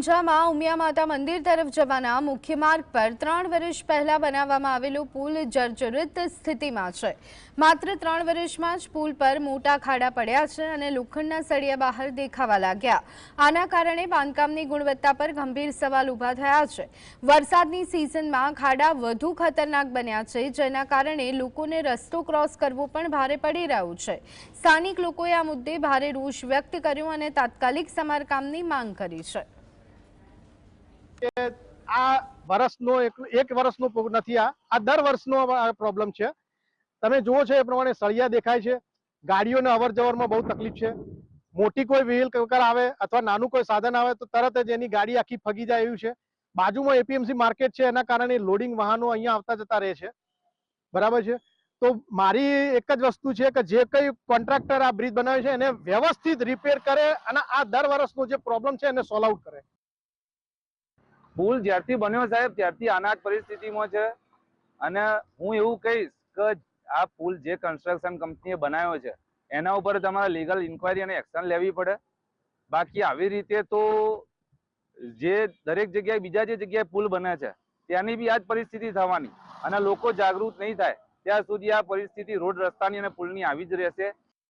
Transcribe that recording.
ઊંઝામાં ઉમિયા માતા મંદિર તરફ જવાના મુખ્ય માર્ગ પર ત્રણ વર્ષ પહેલા બનાવવામાં આવેલો પુલ જર્જરિત સ્થિતિમાં છે. માત્ર ત્રણ વર્ષમાં જ પુલ પર મોટા ખાડા પડ્યા છે અને લોખંડના સળિયા બહાર દેખાવા લાગ્યા. આના કારણે બાંધકામની ગુણવત્તા પર ગંભીર સવાલ ઊભા થયા છે. વરસાદની સિઝનમાં ખાડા વધુ ખતરનાક બન્યા છે, જેના કારણે લોકોને રસ્તો ક્રોસ કરવો પણ ભારે પડી રહ્યું છે. સ્થાનિક લોકોએ આ મુદ્દે ભારે રોષ વ્યક્ત કર્યો અને તાત્કાલિક સમારકામની માંગ કરી છે. કે આ વર્ષનો એક વર્ષનો નથી આ. આ દર વર્ષનો પ્રોબ્લેમ છે. તમે જુઓ છો એ પ્રમાણે સળિયા દેખાય છે. ગાડીઓને અવર જવરમાં બહુ તકલીફ છે. મોટી કોઈ વ્હીલ કર, આવે અથવા નાનું કોઈ સાધન આવે તો તરત જ એની ગાડી આખી ફગી જાય એવું છે. બાજુમાં એપીએમસી માર્કેટ છે. એના કારણે લોડિંગ વાહનો અહીંયા આવતા જતા રહે છે. બરાબર છે? તો મારી એક જ વસ્તુ છે કે જે કઈ કોન્ટ્રાક્ટર આ બ્રિજ બનાવે છે એને વ્યવસ્થિત રિપેર કરે અને આ દર વર્ષનો જે પ્રોબ્લેમ છે એને સોલ્વ આઉટ કરે. પુલ જ્યારથી બન્યો સાહેબ, ત્યારથી આના જ પરિસ્થિતિમાં છે. અને હું એવું કહીશ કે આ પુલ જે કન્સ્ટ્રક્શન કંપનીએ બનાવ્યો છે, એના ઉપર તમારે લીગલ ઇન્કવાયરી અને એક્શન લેવી પડે. બાકી આવી રીતે તો જે દરેક જગ્યાએ બીજા જે જગ્યાએ પુલ બને છે, ત્યાંની બી આ જ પરિસ્થિતિ થવાની. અને લોકો જાગૃત નહીં થાય, ત્યાં સુધી આ પરિસ્થિતિ રોડ રસ્તાની અને પુલની આવી જ રહેશે.